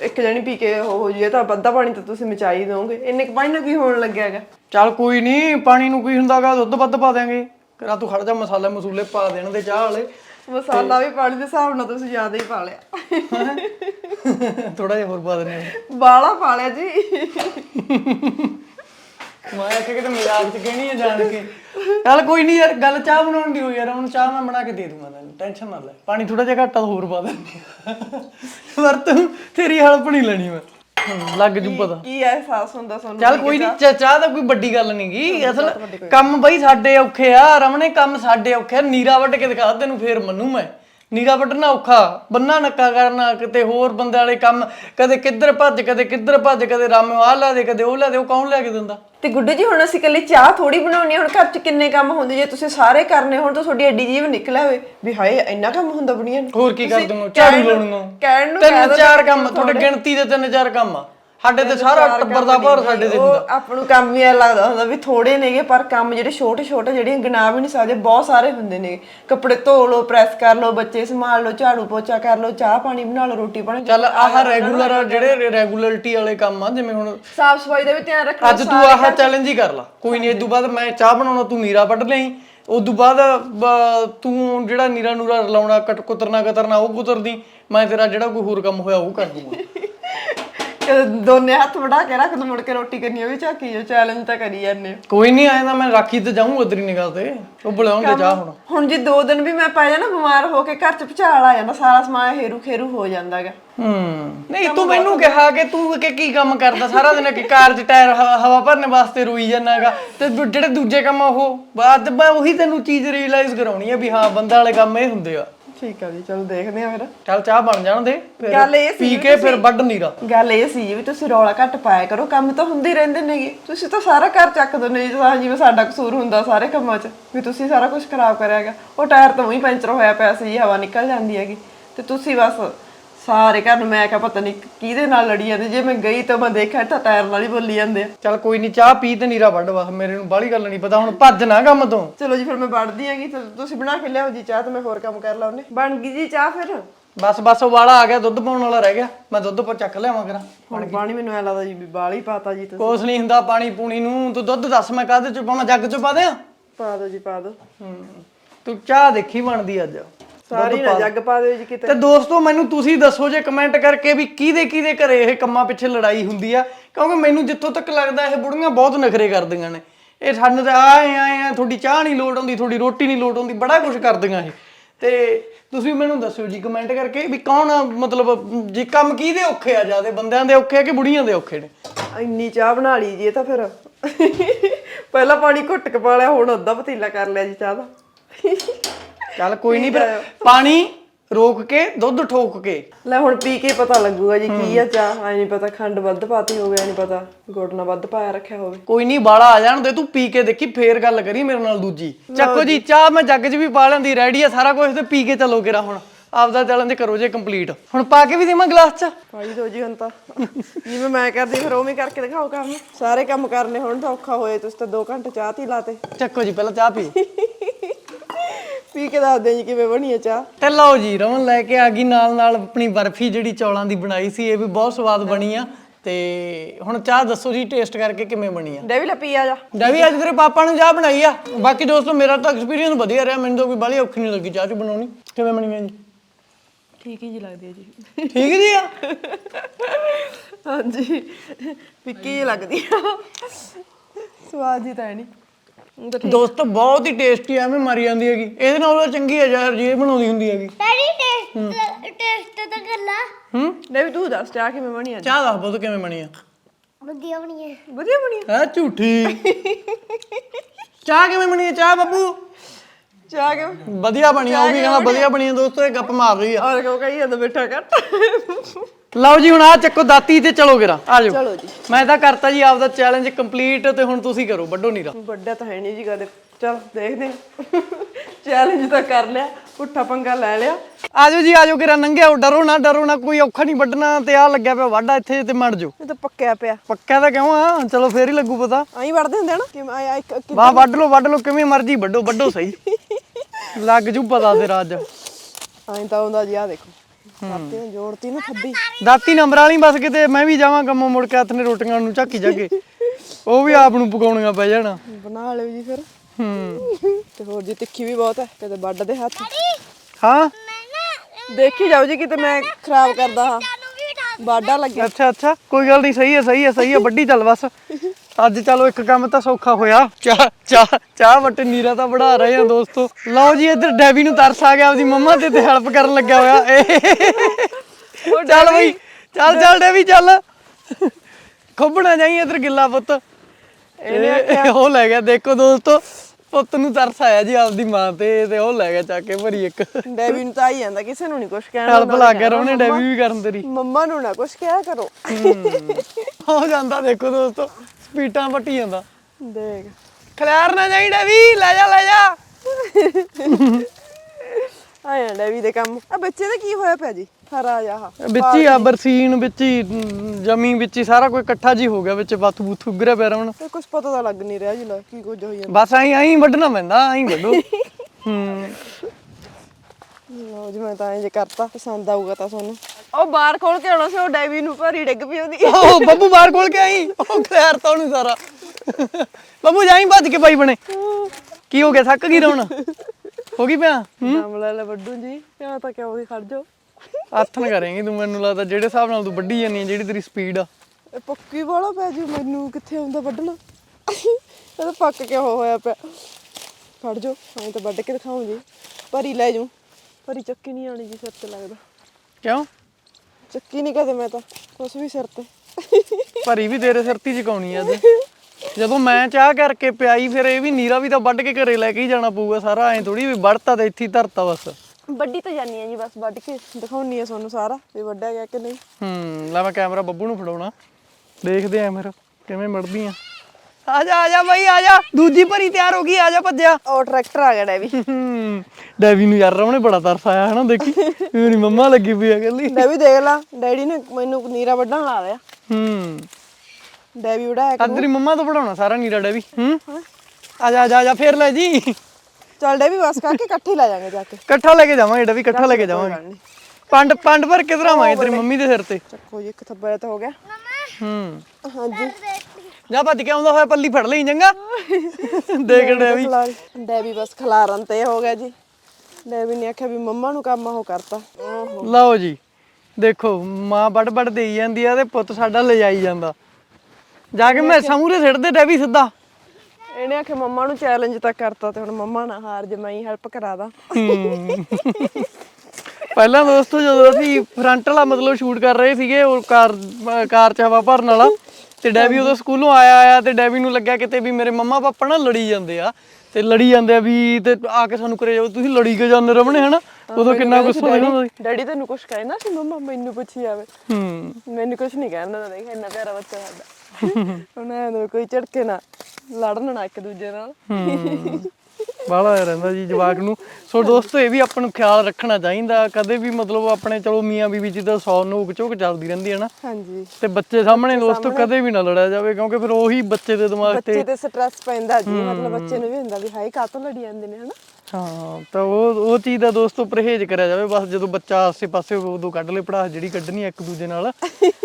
B: ਇੱਕ ਜਣੀ ਪੀ ਕੇ ਉਹ ਹੋ ਜੀਏ ਤਾਂ ਅੱਧਾ ਪਾਣੀ ਤਾਂ ਤੁਸੀਂ ਮਚਾਈ ਦੋਗੇ ਇੰਨੇ ਕੁ ਪਾਣੀ ਨਾਲ ਕੀ ਹੋਣ ਲੱਗਿਆਗਾ
A: ਚੱਲ ਕੋਈ ਨਹੀਂ ਪਾਣੀ ਨੂੰ ਕੀ ਹੁੰਦਾਗਾ ਦੁੱਧ ਵੱਧ ਪਾ ਦਿਆਂਗੇ। ਕਰਾ ਤੂੰ ਖੜ ਜਾ ਮਸਾਲੇ ਮਸੂਲੇ ਪਾ ਦੇਣ ਦੇ ਚਾਹ ਵਾਲੇ।
B: ਮਸਾਲਾ ਵੀ ਪਾਣੀ ਦੇ ਹਿਸਾਬ ਨਾਲ ਤੁਸੀਂ ਜ਼ਿਆਦਾ ਹੀ ਪਾ ਲਿਆ।
A: ਥੋੜਾ ਜਿਹਾ ਹੋਰ ਪਾ ਦਿੰਦੇ ਆ।
B: ਬਾਲਾ ਪਾ ਲਿਆ ਜੀ।
A: ਮੈਂ ਆਖਿਆ ਕਿਤੇ ਮਜ਼ਾਕ ਚ ਕਹਿਣੀ ਆ ਜਾਣ ਕੇ? ਚੱਲ ਕੋਈ ਨਹੀਂ ਯਾਰ ਗੱਲ ਚਾਹ ਬਣਾਉਣ ਦੀ ਹੋਈ ਯਾਰ ਹੁਣ ਚਾਹ ਮੈਂ ਬਣਾ ਕੇ ਦੇ ਦੂੰਗਾ ਤੈਨੂੰ ਟੈਨਸ਼ਨ ਨਾ ਲੈ। ਪਾਣੀ ਥੋੜਾ ਜਿਹਾ ਘੱਟ ਹੋਰ ਪਾ ਦਿੰਦੀ ਪਰ ਤੂੰ ਤੇਰੀ ਹੈਲਪ ਨਹੀਂ ਲੈਣੀ ਮੈਂ। ਹਮ, ਲੱਗ ਜੂ ਪਤਾ।
B: ਕੀ ਅਹਿਸਾਸ ਹੁੰਦਾ ਤੁਹਾਨੂੰ
A: ਚੱਲ ਕੋਈ ਨਹੀਂ ਚਾਹ? ਤਾਂ ਕੋਈ ਵੱਡੀ ਗੱਲ ਨਹੀਂ ਗੀ। ਅਸਲ ਕੰਮ ਬਈ ਸਾਡੇ ਔਖੇ ਆ ਰਮਣੇ ਕੰਮ ਸਾਡੇ ਔਖੇ ਆ ਨੀਰਾ ਵੱਢ ਕੇ ਦਿਖਾ ਤੈਨੂੰ ਫੇਰ ਮੰਨੂ ਮੈਂ। ਨੀਰਾ ਵੱਢਣਾ ਔਖਾ ਬੰਨਾ ਨੱਕਾ ਕਰਨਾ ਕਿਤੇ ਹੋਰ ਬੰਦੇ ਵਾਲੇ ਕੰਮ ਕਦੇ ਕਿੱਧਰ ਭੱਜ ਕਦੇ ਕਿੱਧਰ ਭੱਜ ਕਦੇ ਰਾਮੇ ਆਹ ਲਾ ਦੇ ਕਦੇ ਉਹ ਲਾ ਦੇ ਉਹ ਕੌਣ ਲੈ ਕੇ ਦਿੰਦਾ?
B: ਤੇ ਗੁੱਡੇ ਜੀ ਹੁਣ ਅਸੀਂ ਇਕੱਲੀ ਚਾਹ ਥੋੜੀ ਬਣਾਉਣੀ ਆ, ਹੁਣ ਘਰ 'ਚ ਕਿੰਨੇ ਕੰਮ ਹੁੰਦੇ ਜੇ ਤੁਸੀਂ ਸਾਰੇ ਕਰਨੇ ਹੁਣ ਤਾਂ ਤੁਹਾਡੀ ਐਡੀ ਜੀਵ ਨਿਕਲਿਆ ਹੋਵੇ ਵੀ ਹਾਏ ਇੰਨਾ ਕੰਮ ਹੁੰਦਾ ਬੁੜੀਆਂ ਨੂੰ।
A: ਹੋਰ ਕੀ ਕਰ ਦੂੰਗਾ ਝਾੜੂ
B: ਨੂੰ-
A: ਲਾਉਣ ਨੂੰ
B: ਕਹਿਣ ਨੂੰ
A: ਤਿੰਨ ਚਾਰ ਕੰਮ ਤੁਹਾਡੇ ਗਿਣਤੀ ਦੇ ਤਿੰਨ ਚਾਰ ਕੰਮ ਆ। ਸਾਡੇ ਤੇ ਸਾਰਾ ਟੱਬਰ ਦਾ ਭਰ ਸਾਡੇ ਤੇ ਹੁੰਦਾ।
B: ਆਪ ਨੂੰ ਕੰਮ ਹੀ ਐਂ ਲੱਗਦਾ ਹੁੰਦਾ ਵੀ ਥੋੜੇ ਨੇਗੇ ਪਰ ਕੰਮ ਜਿਹੜੇ ਛੋਟੇ ਛੋਟੇ ਜਿਹੜੀਆਂ ਗਿਣਾ ਵੀ ਨਹੀਂ ਸਕਦੇ ਬਹੁਤ ਸਾਰੇ ਹੁੰਦੇ ਨੇ। ਕੱਪੜੇ ਧੋ ਲਓ ਪ੍ਰੈਸ ਕਰ ਲਓ ਬੱਚੇ ਸੰਭਾਲ ਲਓ ਝਾੜੂ ਪੋਚਾ ਕਰ ਲਓ ਚਾਹ ਪਾਣੀ ਬਣਾ ਲਓ ਰੋਟੀ ਪਾਣੀ
A: ਚੱਲ ਆਹ ਰੈਗੂਲਰ ਜਿਹੜੇ ਰੈਗੂਲਰਿਟੀ ਵਾਲੇ ਕੰਮ ਆ ਜਿਵੇਂ ਹੁਣ
B: ਸਾਫ਼ ਸਫ਼ਾਈ ਦਾ ਵੀ ਧਿਆਨ ਰੱਖਣਾ
A: ਅੱਜ ਤੂੰ ਆਹ ਚੈਲੰਜ ਹੀ ਕਰ ਲਾ। ਕੋਈ ਨਹੀਂ ਇਦੋਂ ਬਾਅਦ ਮੈਂ ਚਾਹ ਬਣਾਉਣਾ ਤੂੰ ਨੀਰਾ ਵੱਢ ਲਈ। ਉਦੋਂ ਬਾਅਦ ਬ- ਤੂੰ ਜਿਹੜਾ ਨੀਰਾ ਨੂਰਾ ਲਾਉਣਾ ਕਟ ਕੁਤਰਨਾ ਕਤਰਨਾ ਉਹ ਕੁਤਰਦੀ। ਮੈਂ ਤੇਰਾ ਜਿਹੜਾ ਕੋਈ ਹੋਰ ਕੰਮ ਹੋਇਆ ਉਹ ਕਰ ਦੂੰਗਾ।
B: ਕਦੇ ਦੋਨੇ ਹੱਥ ਵੜਾ ਕੇ ਰੱਖ ਦੋ ਮੁੜ ਕੇ ਰੋਟੀ ਕਰਨੀ ਉਹ ਵੀ ਝਾਕੀ ਜੋ ਚੈਲੰਜ ਤਾਂ ਕਰੀ ਜਾਂਦੇ ਹੋ।
A: ਕੋਈ ਨਹੀਂ ਆਇਆ ਤਾਂ ਮੈਂ ਰਾਖੀ ਤੇ ਜਾਊਂ ਉਧਰੀ ਨਿਗਾਹ ਤੇ। ਉਹ ਬੁਲਾਉਂਦੇ ਚਾਹ ਹੁਣ।
B: ਹੁਣ ਜੇ ਦੋ ਦਿਨ ਵੀ ਮੈਂ ਪੈ ਜਾਣਾ ਬਿਮਾਰ ਹੋ ਕੇ ਘਰ ਚ ਭਚਾਲ ਆ ਜਾਂਦਾ ਸਾਰਾ ਸਮਾਨ ਹੇਰੂ ਖੇਰੂ ਹੋ ਜਾਂਦਾਗਾ
A: ਹੂੰ। ਨਹੀਂ ਤੂੰ ਮੈਨੂੰ ਕਿਹਾ ਕਿ ਤੂੰ ਕਿ ਕੀ ਕੰਮ ਕਰਦਾ? ਸਾਰਾ ਦਿਨ ਕਿ ਕਾਰ 'ਚ ਟਾਇਰ ਹਵਾ ਹਵਾ ਭਰਨ ਵਾਸਤੇ ਰੋਈ ਜਾਣਾਗਾ ਤੇ ਦੂ- ਜਿਹੜੇ ਦੂਜੇ ਕੰਮ ਆ ਉਹ ਬਾਅਦ ਮੈਂ ਉਹੀ ਤੈਨੂੰ ਚੀਜ਼ ਰਿਅਲਾਈਜ਼ ਕਰਾਉਣੀ ਆ ਵੀ ਹਾਂ ਬੰਦਾ ਵਾਲੇ ਕੰਮ ਇਹ ਹੁੰਦੇ ਆ।
B: ਠੀਕ ਆ ਜੀ ਚਲੋ ਦੇਖਦੇ ਆ ਫਿਰ।
A: ਚੱਲ ਚਾਹ ਬਣ ਜਾਣ ਦੇ ਫਿਰ
B: ਗੱਲ ਇਹ ਸੀ
A: ਪੀ
B: ਵੀ
A: ਕੇ ਫਿਰ ਵੱਢ ਨੀਰਾ
B: ਗੱਲ ਇਹ ਸੀ ਵੀ ਤੁਸੀਂ ਰੌਲਾ ਘੱਟ ਪਾਇਆ ਕਰੋ ਕੰਮ ਤਾਂ ਹੁੰਦੇ ਹੀ ਰਹਿੰਦੇ ਨੇਗੇ ਤੁਸੀਂ ਤਾਂ ਸਾਰਾ ਘਰ ਚੱਕ ਦਿੰਦੇ ਜੀ ਤਾਂ ਜਿਵੇਂ ਸਾਡਾ ਕਸੂਰ ਹੁੰਦਾ ਸਾਰੇ ਕੰਮਾਂ 'ਚ ਵੀ ਤੁਸੀਂ ਸਾਰਾ ਕੁਝ ਖਰਾਬ ਕਰਿਆਗਾ ਉਹ ਟਾਇਰ ਤਾਂ ਉਹੀ ਪੈਂਚਰ ਹੋਇਆ ਪਿਆ ਸੀ ਹਵਾ ਨਿਕਲ ਜਾਂਦੀ ਹੈਗੀ। ਤੇ ਤੁਸੀਂ ਬਸ ਸਾਰੇ ਘਰ ਨੂੰ ਮੈਂ ਕਿਹਾ ਪਤਾ ਨਹੀਂ ਕਿਹਦੇ ਨਾਲ ਲੜੀ ਜਾਂਦੇ ਜੇ ਮੈਂ ਗਈ ਤਾਂ ਮੈਂ ਦੇਖਿਆ ਤਾਂ ਟਾਇਰ ਨਾਲ ਹੀ ਬੋਲੀ ਜਾਂਦੇ ਆ।
A: ਚੱਲ ਕੋਈ ਨਹੀਂ ਚਾਹ ਪੀ ਤੇ ਨੀਰਾ ਵੱਢ ਬਸ ਮੇਰੇ ਨੂੰ ਬਾਹਲੀ ਗੱਲ ਨਹੀਂ ਪਤਾ ਹੁਣ ਭੱਜ ਨਾ ਕੰਮ ਤੋਂ।
B: ਚਲੋ ਜੀ ਫਿਰ ਮੈਂ ਵੜਦੀ ਹੈਗੀ ਤੇ ਤੁਸੀਂ ਬਣਾ ਕੇ ਲਿਆਓ ਜੀ ਚਾਹ ਤੇ ਮੈਂ ਹੋਰ ਕੰਮ ਕਰ ਲਾ ਉਹਨੇ ਬਣ ਗਈ ਜੀ ਚਾਹ ਫਿਰ?
A: ਬਸ ਬਸ ਉਬਾਲਾ ਆ ਗਿਆ ਦੁੱਧ ਪਾਉਣ ਵਾਲਾ ਰਹਿ ਗਿਆ ਮੈਂ ਦੁੱਧ ਪਾ ਚੱਕ ਲਿਆਵਾਂ ਕਰਾਂ।
B: ਹੁਣ ਪਾਣੀ ਮੈਨੂੰ ਐ ਲੱਗਦਾ ਜੀ ਵੀ ਬਾਲੀ ਪਾਤਾ ਜੀ ਤੁਸੀਂ।
A: ਕੁਛ ਨਹੀਂ ਹੁੰਦਾ ਪਾਣੀ ਪੂਣੀ ਨੂੰ ਤੂੰ ਦੁੱਧ ਦੱਸ ਮੈਂ ਕਾਹਦੇ ਚ ਪਾਵਾਂ ਜੱਗ ਚ ਪਾ ਦਿਆਂ?
B: ਪਾ ਦਿਓ ਜੀ ਪਾ ਦਿਓ।
A: ਹੂੰ ਤੂੰ ਚਾਹ ਦੇਖੀ ਬਣਦੀ ਅੱਜ।
B: ਸਾਰੀ ਨਾ ਜੱਗ ਪਾ ਦਿਓ ਜੀ ਕਿਤੇ।
A: ਤੇ ਦੋਸਤੋ ਮੈਨੂੰ ਤੁਸੀਂ ਦੱਸੋ ਜੇ ਕਮੈਂਟ ਕਰਕੇ ਵੀ ਕਿਹਦੇ ਕਿਹਦੇ ਘਰੇ ਇਹ ਕੰਮਾਂ ਪਿੱਛੇ ਲੜਾਈ ਹੁੰਦੀ ਆ? ਕਿਉਂਕਿ ਮੈਨੂੰ ਜਿੱਥੋਂ ਤੱਕ ਲੱਗਦਾ ਇਹ ਬੁੜੀਆਂ ਬਹੁਤ ਨਖਰੇ ਕਰਦੀਆਂ ਨੇ। ਇਹ ਸਾਨੂੰ ਤਾਂ ਆਏ ਆਏ ਆ ਤੁਹਾਡੀ ਚਾਹ ਨਹੀਂ ਲੋੜ ਆਉਂਦੀ ਤੁਹਾਡੀ ਰੋਟੀ ਨਹੀਂ ਲੋੜ ਆਉਂਦੀ ਬੜਾ ਕੁਝ ਕਰਦੀਆਂ ਇਹ। ਤੇ ਤੁਸੀਂ ਮੈਨੂੰ ਦੱਸਿਓ ਜੀ ਕਮੈਂਟ ਕਰਕੇ ਵੀ ਕੌਣ ਮਤਲਬ ਜੇ ਕੰਮ ਕਿਹਦੇ ਔਖੇ ਆ? ਜਿਆਦੇ ਬੰਦਿਆਂ ਦੇ ਔਖੇ ਆ ਕਿ ਬੁੜੀਆਂ ਦੇ ਔਖੇ ਨੇ?
B: ਇੰਨੀ ਚਾਹ ਬਣਾ ਲਈ ਜੀ ਇਹ ਤਾਂ ਫਿਰ। ਪਹਿਲਾਂ ਪਾਣੀ ਘੁੱਟ ਕੇ ਪਾ ਲਿਆ ਹੁਣ ਅੱਧਾ ਪਤੀਲਾ ਕਰ ਲਿਆ ਜੀ ਚਾਹ ਦਾ।
A: ਚੱਲ ਕੋਈ ਨਹੀਂ ਫਿਰ ਪਾਣੀ ਰੋਕ ਕੇ ਦੁੱਧ ਠੋਕ ਕੇ।
B: ਲੈ ਹੁਣ ਪੀ ਕੇ ਪਤਾ ਲੱਗੂਗਾ ਜੀ ਕੀ ਆ ਚਾਹ। ਐ ਨਹੀਂ ਪਤਾ ਖੰਡ ਵੱਧ ਪਾਤੀ ਹੋਵੇ ਐ ਨਹੀਂ ਪਤਾ ਗੁੜ ਨਾ ਵੱਧ ਪਾਇਆ ਰੱਖਿਆ ਹੋਵੇ।
A: ਕੋਈ ਨਹੀਂ ਬਾਲਾ ਆ ਜਾਣ ਦੇ ਤੂੰ ਪੀ ਕੇ ਦੇਖੀ ਫੇਰ ਗੱਲ ਕਰੀ ਮੇਰੇ ਨਾਲ ਦੂਜੀ। ਚੱਕੋ ਜੀ ਚਾਹ ਮੈਂ ਜੱਗ 'ਚ ਵੀ ਪਾ ਲੈਂਦੀ ਰੈਡੀ ਆ ਸਾਰਾ ਕੁਝ ਤੇ ਪੀ ਕੇ ਚੱਲੋ ਕਿਰਾ ਹੁਣ। ਆਪਦਾ ਚੈਲੰਜ ਕਰੋ ਜੇ ਕੰਪਲੀਟ ਹੁਣ ਪਾ ਕੇ ਵੀ ਦੇਵਾਂ ਗਲਾਸ 'ਚ?
B: ਪਾਈ ਦੋ ਜੀ ਹੁਣ ਤਾਂ। ਜਿਵੇਂ ਮੈਂ ਕਰਦੀ ਫਿਰ ਉਵੇਂ ਕਰਕੇ ਦਿਖਾਓ ਕੰਮ। ਸਾਰੇ ਕੰਮ ਕਰਨੇ ਹੁਣ ਤਾਂ ਔਖਾ ਹੋਏ ਤੁਸੀਂ ਤਾਂ 2 ਘੰਟੇ ਚਾਹ ਤੀ ਲਾਤੇ।
A: ਚੱਕੋ ਜੀ ਪਹਿਲਾਂ ਚਾਹ ਪੀ।
B: ਪੀ ਕੇ ਦੱਸਦੇ ਜੀ ਕਿਵੇਂ ਬਣੀ ਹੈ ਚਾਹ?
A: ਤੇ ਲਓ ਜੀ ਰਮਨ ਲੈ ਕੇ ਆ ਗਈ ਨਾਲ ਨਾਲ ਆਪਣੀ ਬਰਫੀ ਜਿਹੜੀ ਚੌਲਾਂ ਦੀ ਬਣਾਈ ਸੀ ਇਹ ਵੀ ਬਹੁਤ ਸਵਾਦ ਬਣੀ ਆ। ਤੇ ਹੁਣ ਚਾਹ ਦੱਸੋ ਜੀ ਟੇਸਟ ਕਰਕੇ ਕਿਵੇਂ ਬਣੀ ਆ?
B: ਡੈਵੀ ਲੈ ਪੀ ਆ ਜਾ।
A: ਡੈਵੀ ਅੱਜ ਤੇਰੇ ਪਾਪਾ ਨੇ ਚਾਹ ਬਣਾਈ ਆ। ਬਾਕੀ ਦੋਸਤੋ ਮੇਰਾ ਤਾਂ ਐਕਸਪੀਰੀਅੰਸ ਵਧੀਆ ਰਿਹਾ ਮੈਨੂੰ ਤਾਂ ਕੋਈ ਬਾਲੀ ਔਖੀ ਨਹੀਂ ਲੱਗੀ ਚਾਹ ਚ ਬਣਾਉਣੀ। ਕਿਵੇਂ ਬਣੀ ਆ ਜੀ?
B: ਠੀਕ ਹੀ ਜੀ ਲੱਗਦੀ ਹੈ ਜੀ।
A: ਠੀਕ ਜੀ ਆ?
B: ਹਾਂਜੀ ਫਿੱਕੀ ਜਿਹੀ ਲੱਗਦੀ ਆ। ਸਵਾਦ ਜੀ ਤਾਂ ਹੈ ਨਹੀਂ
A: ਦੋਸਤੋ ਬਹੁਤ ਹੀ ਟੇਸਟੀ ਐਵੇਂ ਮਾਰੀ ਜਾਂਦੀ ਹੈਗੀ। ਇਹਦੇ ਨਾਲੋਂ ਚੰਗੀ ਹੈ ਜ਼ਹਿਰ ਜੀ ਇਹ ਬਣਾਉਂਦੀ ਹੁੰਦੀ ਹੈਗੀ।
C: ਡੈਡੀ ਟੇਸਟ ਟੇਸਟ ਤਾਂ ਕਰ ਲਾ
A: ਹੂੰ
B: ਡੈਵੀ ਤੂੰ ਦੱਸ ਚਾਹ ਕਿਵੇਂ ਬਣੀ ਅੱਜ?
A: ਚਾਹ ਦੱਸ ਬਹੁਤ ਕਿਵੇਂ ਬਣੀ ਆ?
C: ਵਧੀਆ ਬਣੀ ਹੈ
B: ਵਧੀਆ ਬਣੀ ਆ।
A: ਹੈ ਝੂਠੀ। ਚਾਹ ਕਿਵੇਂ ਬਣੀ ਆ? ਚਾਹ ਬੱਬੂ?
B: ਚਾਹ
A: ਵਧੀਆ ਬਣੀ ਆ ਉਹ ਵੀ ਕਹਿੰਦਾ ਵਧੀਆ ਬਣੀ ਆ ਦੋਸਤੋ ਇਹ ਗੱਪ ਮਾਰ ਰਹੀ ਆ।
B: ਔਰ ਕਹੋ ਕਹੀ ਜਾਂਦਾ ਬੈਠਾ ਕਰ।
A: ਲਓ ਜੀ ਹੁਣ ਆ ਚੱਕੋ ਦਾਤੀ ਤੇ ਚਲੋ ਗਿਰਾ। ਆ ਜਾਓ
B: ਚਲੋ ਜੀ।
A: ਮੈਂ ਤਾਂ ਕਰਤਾ ਜੀ ਆਪਦਾ ਚੈਲੰਜ ਕੰਪਲੀਟ ਤੇ ਹੁਣ ਤੁਸੀਂ ਕਰੋ ਵੱਡੋ ਨੀਰਾ।
B: ਵੱਡਾ ਤਾਂ ਹੈ ਨਹੀਂ ਜੀ ਕਦੇ। ਚਲ ਦੇਖਦੇ ਚੈਲੰਜ ਤਾਂ ਕਰ ਲਿਆ ਪੁੱਠਾ ਪੰਗਾ ਲੈ ਲਿਆ।
A: ਆਜੋ ਜੀ ਆਜੋ ਕਿਰਾ ਨੰਗਿਆ ਡਰੋ ਨਾ ਡਰੋ ਨਾ ਕੋਈ ਔਖਾ ਨਹੀਂ ਵੱਢਣਾ ਤੇ ਆ ਲੱਗਿਆ ਪਿਆ ਵਾਢਾ ਇੱਥੇ ਤੇ ਮੜ ਜਾਓ।
B: ਇਹ ਤਾਂ ਪੱਕਿਆ ਪਿਆ।
A: ਪੱਕਾ ਤਾਂ ਕਿਉਂ ਆ? ਚਲੋ ਫੇਰ ਹੀ ਲੱਗੂ ਪਤਾ।
B: ਐਂ ਵੜਦੇ ਹੁੰਦੇ ਆ ਨਾ ਕਿ ਆ ਇੱਕ ਇੱਕ-
A: ਵਾਹ ਵੱਢ ਲਓ ਵੱਢ ਲਓ ਕਿਵੇਂ ਮਰਜ਼ੀ ਵੱਢੋ ਵੱਢੋ ਸਹੀ। ਲੱਗ ਜੂ ਪਤਾ ਤੇਰਾ ਅੱਜ।
B: ਐਂ ਤਾਂ ਆਉਂਦਾ ਜੀ ਆ ਦੇਖੋ। ਸਾਤੇ ਜੋੜਤੀ ਨਾ ਥੱਬੀ।
A: ਦਾਤੀ ਨੰਬਰ ਵਾਲੀ ਬਸ ਕਿਤੇ ਮੈਂ ਵੀ ਜਾਵਾਂ ਕੰਮੋਂ ਮੁੜ ਕੇ ਹੱਥ ਨੇ ਰੋਟੀਆਂ ਨੂੰ ਝਾਕੀ ਜਾਗੇ ਉਹ ਵੀ ਆਪ ਨੂੰ ਪਕਾਉਣੀਆਂ ਪੈ ਜਾਣ।
B: ਬਣਾ ਲਿਓ ਜੀ ਫਿਰ।
A: ਹੂੰ।
B: ਤੇ ਹੋਰ ਜੀ ਤਿੱਖੀ ਵੀ ਬਹੁਤ ਹੈ ਕਿਤੇ ਵੱਢ ਦੇ ਹੱਥ।
A: ਹਾਂ?
C: ਮੈਂ ਨਾ
B: ਦੇਖੀ ਜਾਓ ਜੀ ਕਿਤੇ ਮੈਂ ਖਰਾਬ ਕਰਦਾ ਹਾਂ। ਵਾਢਾ ਲੱਗਿਆ।
A: ਅੱਛਾ ਅੱਛਾ ਕੋਈ ਗੱਲ ਨਹੀਂ ਸਹੀ ਹੈ ਸਹੀ ਹੈ ਸਹੀ ਹੈ ਵੱਡੀ ਚੱਲ ਬਸ। ਅੱਜ ਚਲੋ ਇੱਕ ਕੰਮ ਤਾਂ ਸੌਖਾ ਹੋਇਆ। ਚਾਹ ਚਾਹ ਚਾਹ ਵਟੇ ਨੀਰਾ ਤਾਂ ਬੜਾ ਰਹੇ ਆ ਦੋਸਤੋ। ਲਓ ਜੀ ਇੱਧਰ ਡੈਵੀ ਨੂੰ ਤਰਸ ਆ ਗਿਆ ਆਪਦੀ ਮੰਮਾ ਤੇ ਤੇ ਹੈਲਪ ਕਰਨ ਲੱਗਿਆ ਹੋਇਆ। ਇਹ ਚੱਲ ਬਈ ਚੱਲ ਚੱਲ ਡੈਵੀ ਚੱਲ। ਖੁੱਬਣਾ ਜਾਈ ਇੱਧਰ ਗਿੱਲਾ ਪੁੱਤ। ਇਹਨੇ ਉਹ ਲੈ ਗਿਆ ਦੇਖੋ ਦੋਸਤੋ। ਪੁੱਤ ਨੂੰ ਤਰਸ ਆਇਆ ਜੀ ਆਪਦੀ ਮਾਂ ਤੇ ਤੇ ਉਹ ਲੈ ਗਿਆ ਚੱਕ ਕੇ ਭਰੀ ਇੱਕ।
B: ਡੈਵੀ ਨੂੰ ਤਾਂ ਆਈ ਜਾਂਦਾ ਕਿਸੇ ਨੂੰ ਨਹੀਂ ਕੁਝ ਕਹਿਣਾ
A: ਹੈਲਪ ਲੱਗ ਗਿਆ ਉਹਨੇ ਡੈਵੀ ਵੀ ਕਰਨ ਤੇਰੀ।
B: ਮੰਮਾ ਨੂੰ ਨਾ ਕੁਝ ਕਿਹਾ ਕਰੋ।
A: ਹੋ। ਜਾਂਦਾ ਦੇਖੋ ਦੋਸਤੋ ਸਪੀਟਾਂ ਪੱਟੀ ਜਾਂਦਾ
B: ਦੇਖ।
A: ਖਿਲਾਰ ਨਾ ਜਾਈ ਡੈਵੀ ਲੈ ਜਾ ਲੈ ਜਾ।
B: ਆਇਆ ਡੈਵੀ ਦੇ ਕੰਮ। ਆ ਬੱਚੇ ਦਾ ਕੀ ਹੋਇਆ ਪਿਆ ਜੀ? ਹਰਾ ਜਾ
A: ਵਿੱਚ ਹੀ ਆ ਬਰਸੀਨ ਵਿੱਚ ਹੀ ਮ, ਜਮੀ ਵਿੱਚ ਹੀ ਸਾਰਾ ਕੁਝ ਇਕੱਠਾ ਜੀ ਹੋ ਗਿਆ ਵਿੱਚ ਬਾਥੂ ਬੂਥੂ ਉਗਰਿਆ ਪਿਆ ਹੁਣ
B: ਤੇ ਕੁਝ ਪਤਾ ਤਾਂ ਲੱਗ ਨਹੀਂ ਰਿਹਾ ਜੀ ਲੈ ਕੀ ਕੁਝ ਹੋਈ ਜਾਂਦਾ।
A: ਬਸ ਐਂ ਐਂ ਵੱਢਣਾ ਪੈਂਦਾ ਐਂ ਵੱਢੋ। ਹੂੰ।
B: ਲਓ ਜੀ ਮੈਂ ਤਾਂ ਇੰਜ ਕਰਤਾ ਪਸੰਦ ਆਊਗਾ ਤਾਂ ਤੁਹਾਨੂੰ। ਉਹ ਬਾਹਰ ਖੋਲ ਕੇ ਆਉਣਾ ਸੀ ਉਹ ਡੈਵੀ ਨੂੰ ਭਰੀ ਡਿੱਗ ਪਈ ਉਹਦੀ।
A: ਓ ਬੱਬੂ ਬਾਹਰ ਖੋਲ ਕੇ ਆਈ ਉਹ ਖਿਲਾਰ ਤਾ ਉਹਨੂੰ ਸਾਰਾ। ਬੱਬੂ ਜਾਈ ਭੱਜ ਕੇ ਪਾਈ ਬਣੇ। ਕੀ ਹੋ ਗਿਆ ਥੱਕ ਗਈ ਰੋਣ ਹੋ ਗਈ ਪਿਆ?
B: ਨਾਮ ਲੈ ਲੈ ਵੱਡੂ ਜੀ ਕਿਉਂ ਤਾਂ ਕਿਉਂ ਦੀ ਖੜ ਜਾਓ।
A: ਹੱਥ ਨਾ ਕਰੇਂਗੀ ਤੂੰ ਮੈਨੂੰ ਲੱਗਦਾ ਜਿਹੜੇ ਹਿਸਾਬ ਨਾਲ ਤੂੰ ਵੱਢੀ ਜਾਨੀ ਹੈ ਜਿਹੜੀ ਤੇਰੀ ਸਪੀਡ ਆ।
B: ਇਹ ਪੱਕੀ ਵਾਲਾ ਪਿਆ ਜੀ ਮੈਨੂੰ ਕਿੱਥੇ ਆਉਂਦਾ ਵੱਢਣਾ? ਇਹ ਤਾਂ ਪੱਕ ਕੇ ਹੋ ਹੋਇਆ ਪਿਆ। ਖੜ ਜਾਓ ਐਂ ਤਾਂ ਵੱਢ ਕੇ ਦਿਖਾਉਂ ਜੀ। ਭਰੀ ਲੈ ਜੂ। ਭਰੀ ਚੱਕੀ ਨਹੀਂ ਆਣੀ ਜੀ ਸਿਰ ਤੇ ਲੱਗਦਾ।
A: ਕਿਉਂ?
B: ਚੱਕੀ ਨਹੀਂ ਕਦੇ ਮੈਂ ਤਾਂ ਕੁਛ ਵੀ ਸਿਰ ਤੇ।
A: ਭਰੀ ਵੀ ਤੇਰੇ ਸਿਰ ਤੇ ਚਕਾਉਣੀ ਆ ਅੱਜ। ਜਦੋਂ ਮੈਂ ਚਾਹ ਕਰਕੇ ਪਿਆਈ ਫਿਰ ਇਹ ਵੀ ਨੀਰਾ ਵੀ ਤਾਂ ਵੱਢ ਕੇ ਘਰੇ ਲੈ ਕੇ ਹੀ ਜਾਣਾ ਪਊਗਾ ਸਾਰਾ ਐਂ ਥੋੜੀ ਵੀ ਵੱਢਤਾ ਤੇ ਇੱਥੇ ਹੀ ਧਰਤਾ ਬਸ।
B: ਵੱਡੀ ਤਾਂ ਜਾਨੀ ਆ ਜੀ ਬਸ ਵੱਢ ਕੇ। ਦਿਖਾਉਣੀ ਆ ਤੁਹਾਨੂੰ ਸਾਰਾ ਵੀ ਵੱਢਿਆ ਗਿਆ ਕਿ ਨਹੀਂ।
A: ਹੂੰ ਲੈ ਮੈਂ ਕੈਮਰਾ ਬੱਬੂ ਨੂੰ ਫੜਾਉਣਾ। ਦੇਖਦੇ ਆ ਫਿਰ ਕਿਵੇਂ ਮੜਦੀ ਆ। ਆ ਜਾ ਆ ਜਾ ਬਾਈ ਆ ਜਾ। ਦੂਜੀ ਭਰੀ ਤਿਆਰ ਹੋ ਗਈ ਆ ਜਾ ਭੱਜਿਆ।
B: ਉਹ ਟਰੈਕਟਰ ਆ ਗਿਆ ਡੈਵੀ
A: ਹੂੰ ਡੈਵੀ ਨੂੰ ਯਾਰ ਰਮਣੇ ਬੜਾ ਤਰਸ ਆਇਆ ਹਨਾ ਦੇਖੀ। ਮੇਰੀ ਮੰਮਾ ਲੱਗੀ ਪਈ ਆ ਕਹਿੰਦੀ
B: ਡੈਵੀ ਦੇਖ ਲਾ ਡੈਡੀ ਨੇ ਮੈਨੂੰ ਨੀਰਾ ਵੱਢਣ ਲਾ ਲਿਆ।
A: ਹੂੰ।
B: ਡੈਵੀ ਉਡਾਇਆ
A: ਤੇਰੀ ਮੰਮਾ ਤੋਂ ਪੜਾਉਣਾ ਸਾਰਾ ਨੀਰਾ ਡੈਵੀ ਹੂੰ। ਆ ਜਾ ਆ ਜਾ ਆ ਜਾ ਫੇਰ ਲੈ ਜੀ।
B: ਚੱਲ ਡੈਵੀ ਬਸ ਕਰਕੇ ਇਕੱਠੇ ਲੈ ਜਾਾਂਗੇ ਜਾ ਕੇ।
A: ਇਕੱਠਾ ਲੈ ਕੇ ਜਾਵਾਂਗੇ ਡੈਵੀ ਇਕੱਠਾ ਲੈ ਕੇ ਜਾਵਾਂਗੇ। ਪੰਡ ਪੰਡ ਭਰ ਕੇ ਧਰਾਵਾਂਗੇ ਤੇਰੀ ਮੰਮੀ ਦੇ ਸਿਰ ਤੇ।
B: ਚੱਕੋ ਜੀ ਇੱਕ ਥੱਬਾ ਤਾਂ ਹੋ ਗਿਆ।
A: ਹੂੰ।
B: ਹਾਂਜੀ।
A: ਜਾ ਭੱਜ ਕੇ ਆਉਂਦਾ ਹੋਇਆ ਪੱਲੀ ਫੜ ਲਈ ਚੰਗਾ। ਦੇਖ ਡੈਵੀ
B: ਡੈਵੀ ਬਸ ਖਲਾਰਨ ਤੇ ਹੋ ਗਿਆ ਜੀ। ਡੈਵੀ ਨੇ ਆਖਿਆ ਵੀ ਮੰਮਾ ਨੂੰ ਕੰਮ ਉਹ ਕਰਤਾ।
A: ਲਓ ਜੀ ਦੇਖੋ ਮਾਂ ਬੜ ਬੜ ਦੇਈ ਜਾਂਦੀ ਆ ਤੇ ਪੁੱਤ ਸਾਡਾ ਲਿਜਾਈ ਜਾਂਦਾ। ਜਾ ਕੇ ਮੈਂ ਸਾਹਮਣੇ ਸਿੱਟਦੇ ਡੈਵੀ ਸਿੱਧਾ।
B: ਇਹਨੇ ਆਖਿਆ ਮੰਮਾ ਨੂੰ ਚੈਲੰਜ ਤਾਂ ਕਰਤਾ ਤੇ ਹੁਣ ਮੰਮਾ ਨਾ ਹਾਰ ਜੇ ਮੈਂ ਹੀ ਹੈਲਪ ਕਰਾ ਦਾਂ।
A: ਹੂੰ। ਪਹਿਲਾਂ ਦੋਸਤੋ ਜਦੋਂ ਅਸੀਂ ਫਰੰਟ ਵਾਲਾ ਮਤਲਬ ਸ਼ੂਟ ਕਰ ਰਹੇ ਸੀਗੇ ਉਹ ਕਾਰ ਕਾਰ ਚ ਹਵਾ ਭਰਨ ਵਾਲਾ ਤੇ ਡੈਵੀ ਉਦੋਂ ਸਕੂਲੋਂ ਆਇਆ ਆਇਆ ਤੇ ਡੈਵੀ ਨੂੰ ਲੱਗਿਆ ਕਿਤੇ ਵੀ ਮੇਰੇ ਮੰਮਾ ਪਾਪਾ ਨਾਲ ਲੜੀ ਜਾਂਦੇ ਆ ਤੇ ਲੜੀ ਜਾਂਦੇ ਆ ਵੀ ਤੇ ਆ ਕੇ ਸਾਨੂੰ ਕਰੇ ਜਾਓ ਤੁਸੀਂ ਲੜੀ ਕੇ ਜਾਂਦੇ ਰਮਣੇ ਹਨਾ? ਉਦੋਂ ਕਿੰਨਾ ਗੁੱਸਾ ਹੋਇਆ ਸੀ।
B: ਡੈਡੀ ਤੈਨੂੰ ਕੁਝ ਕਹਿਣਾ ਸੀ ਮੰਮਾ? ਮੈਨੂੰ ਪੁੱਛੀ ਜਾਵੇ
A: ਹੂੰ।
B: ਮੈਨੂੰ ਕੁਝ ਨਹੀਂ ਕਹਿਣਾ ਤਾਂ ਦੇਖ ਇੰਨਾ ਪਿਆਰਾ ਬੱਚਾ ਸਾਡਾ। ਹੁਣ ਐ ਕੋਈ ਝੜਕੇ ਨਾ। ਲੜਨ ਨਾ ਇੱਕ ਦੂਜੇ ਨਾਲ।
A: ਹੋਇਆ ਰਹਿੰਦਾ ਜੀ ਜਵਾਕ ਨੂੰ। ਸੋ ਦੋਸਤੋ ਇਹ ਵੀ ਆਪਾਂ ਨੂੰ ਖਿਆਲ ਰੱਖਣਾ ਚਾਹੀਦਾ। ਕਦੇ ਵੀ ਮਤਲਬ ਆਪਣੇ ਚਲੋ ਮੀਆਂ ਬੀਬੀ ਜੀ ਦਾ 100 ਨੋਕ ਝੋਕ ਚੱਲਦੀ ਰਹਿੰਦੀ ਹੈ ਨਾ।
B: ਹਾਂਜੀ।
A: ਤੇ ਬੱਚੇ ਸਾਹਮਣੇ ਦੋਸਤੋ ਕਦੇ ਵੀ ਨਾ ਲੜਿਆ ਜਾਵੇ ਕਿਉਂਕਿ ਫਿਰ ਉਹੀ ਬੱਚੇ ਦੇ ਦਿਮਾਗ
B: ਬੱਚੇ
A: ਤੇ
B: ਤੇ ਸਟ੍ਰੈਸ ਪੈਂਦਾ ਜੀ। ਮਤਲਬ ਬੱਚੇ ਨੂੰ ਵੀ ਹੁੰਦਾ ਵੀ ਹਾਈ ਕਾਤੋਂ ਲੜੀ ਜਾਂਦੇ ਨੇ ਹਨਾ?
A: ਹਾਂ ਤਾਂ ਉਹ ਉਹ ਚੀਜ਼ ਦਾ ਦੋਸਤੋ ਪਰਹੇਜ਼ ਕਰਿਆ ਜਾਵੇ। ਬਸ ਜਦੋਂ ਬੱਚਾ ਆਸੇ ਪਾਸੇ ਹੋਵੇ ਉਦੋਂ ਕੱਢ ਲੈ ਪੜਾਸ ਜਿਹੜੀ ਕੱਢਣੀ ਇੱਕ ਦੂਜੇ ਨਾਲ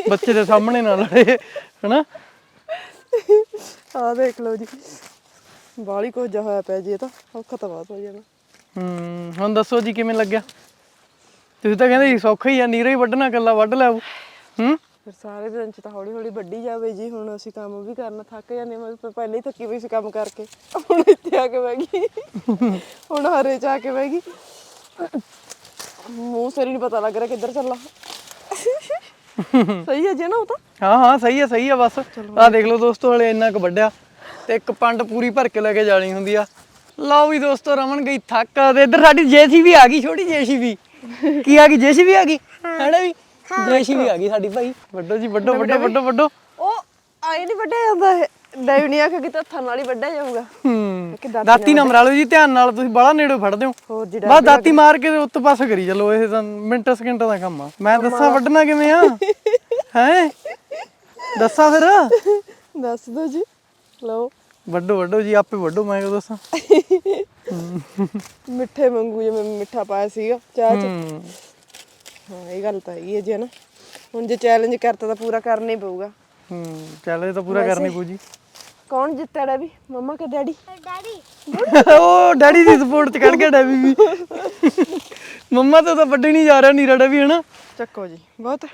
A: ਬੱਚੇ ਦੇ ਸਾਹਮਣੇ ਨਾ ਲੜੇ ਹਨਾ?
B: ਆਹ ਦੇਖ ਲਓ ਜੀ। ਬਾਲੀ ਕੁਝ ਜਿਹਾ ਹੋਇਆ ਪਿਆ ਜੀ ਇਹ ਤਾਂ ਔਖਾ ਤਾਂ ਬਹੁਤ ਹੋ ਜਾਣਾ।
A: ਹੂੰ ਹੁਣ ਦੱਸੋ ਜੀ ਕਿਵੇਂ ਲੱਗਿਆ? ਤੁਸੀਂ ਤਾਂ ਕਹਿੰਦੇ ਸੀ ਸੌਖਾ ਹੀ ਆ ਨੀਰਾ ਹੀ ਵੱਢਣਾ ਕੱਲਾ ਵੱਢ ਲਿਆ ਹੂੰ?
B: ਫਿਰ ਸਾਰੇ ਦਿਨ ਚ ਤਾਂ ਹੌਲੀ ਹੌਲੀ ਵੱਡੀ ਜਾਵੇ ਜੀ ਹੁਣ ਅਸੀਂ ਕੰਮ ਵੀ ਕਰਨਾ ਥੱਕ ਜਾਂਦੇ ਮੈਂ ਤਾਂ ਪਹਿਲਾਂ ਹੀ ਥੱਕੀ ਪਈ ਸੀ ਕੰਮ ਕਰਕੇ। ਹੁਣ ਇੱਥੇ ਆ ਕੇ ਬਹਿ ਗਈ। ਹੁਣ ਹਰੇ ਚ ਆ ਕੇ ਬਹਿ ਗਈ। ਮੂੰਹ ਸਿਰ ਨਹੀਂ ਪਤਾ ਲੱਗ ਰਿਹਾ ਕਿੱਧਰ ਚੱਲਾਂ। ਸਹੀ ਹੈ ਜੀ ਨਾ ਉਹ ਤਾਂ?
A: ਹਾਂ ਹਾਂ ਸਹੀ ਆ ਸਹੀ ਆ ਬਸ। ਆਹ ਦੇਖ ਲਓ ਦੋਸਤੋ ਹਲੇ ਇੰਨਾ ਕੁ ਵੱਡਿਆ ਤੇ ਇੱਕ ਪੰਡ ਪੂਰੀ ਭਰ ਕੇ ਲੈ ਕੇ ਜਾਣੀ ਹੁੰਦੀ ਆ। ਲਓ ਵੀ ਦੋਸਤੋ ਰਮਨ ਗਈ ਥੱਕ। ਤੇ ਇੱਧਰ ਸਾਡੀ ਜੇਸੀਬੀ ਆ ਗਈ ਛੋਟੀ ਜੇਸੀਬੀ। ਕੀ ਆ ਗਈ ਜੇਸੀਬੀ ਆ ਗਈ? ਹੈਨਾ ਵੀ? ਜੇਸੀਬੀ ਆ ਗਈ ਸਾਡੀ ਭਾਈ। ਵੱਡੋ ਜੀ ਵੱਡੋ ਵੱਡੋ ਵੱਡੋ ਵੱਡੋ
B: ਉਹ ਆਏ ਨਹੀਂ ਵੱਡਿਆ ਜਾਂਦਾ ਡੈਵ ਨਹੀਂ ਆਖਿਆ ਕਿ ਤਾਂ ਹੱਥਾਂ ਨਾਲ ਹੀ ਵੱਡਿਆ ਜਾਊਗਾ।
A: ਹੂੰ।
B: ਦਾਤੀ
A: ਨਾ ਮਰਾ ਲਓ ਜੀ ਧਿਆਨ ਨਾਲ ਤੁਸੀਂ ਬਾਹਲਾ ਨੇੜੇ ਫੜਦੇ ਹੋ
B: ਹੋਰ
A: ਬਸ ਦਾਤੀ ਮਾਰ ਕੇ ਉੱਤ ਪਾਸੇ ਕਰੀ ਚੱਲੋ ਇਹ ਤਾਂ ਮਿੰਟ ਸਕਿੰਟਾਂ ਦਾ ਕੰਮ ਆ। ਮੈਂ ਦੱਸਾਂ ਵੱਢਣਾ ਕਿਵੇਂ ਆ? ਹੈ? ਦੱਸਾਂ ਫਿਰ?
B: ਦੱਸ ਦੋ ਜੀ। ਲਓ।
A: ਵੱਡੋ ਵੱਡੋ ਜੀ ਆਪੇ ਵੱਡੋ ਮੈਂ ਕਿਉਂ ਦੱਸਾਂ?
B: ਮਿੱਠੇ ਵਾਂਗੂ ਜਿਵੇਂ ਮਿੱਠਾ ਪਾਇਆ ਸੀਗਾ ਚਾਹ ਚ।
A: ਹੂੰ।
B: ਹਾਂ ਇਹ ਗੱਲ ਤਾਂ ਹੈਗੀ ਹੈ ਜੀ ਨਾ? ਹੁਣ ਜੇ ਚੈਲੰਜ ਕਰਤਾ ਤਾਂ ਪੂਰਾ ਕਰਨਾ ਹੀ ਪਊਗਾ।
A: ਹੂੰ ਚੱਲ ਇਹ ਤਾਂ ਪੂਰਾ ਕਰਨੀ ਪਊ ਜੀ।
B: ਕੌਣ ਜਿੱਤਿਆ ਡੈਡੀ? ਮੰਮਾ ਕਿ ਡੈਡੀ?
C: ਡੈਡੀ।
A: ਉਹ ਡੈਡੀ ਦੀ ਸਪੋਰਟ ਚ ਕੱਢ ਗਿਆ ਡੈਵੀ ਵੀ। ਮੰਮਾ ਤੋਂ ਤਾਂ ਵੱਡੇ ਨਹੀਂ ਜਾ ਰਿਹਾ ਨੀਰਾ ਡੈਵੀ ਹਨਾ?
B: ਚੱਕੋ ਜੀ ਬਹੁਤ।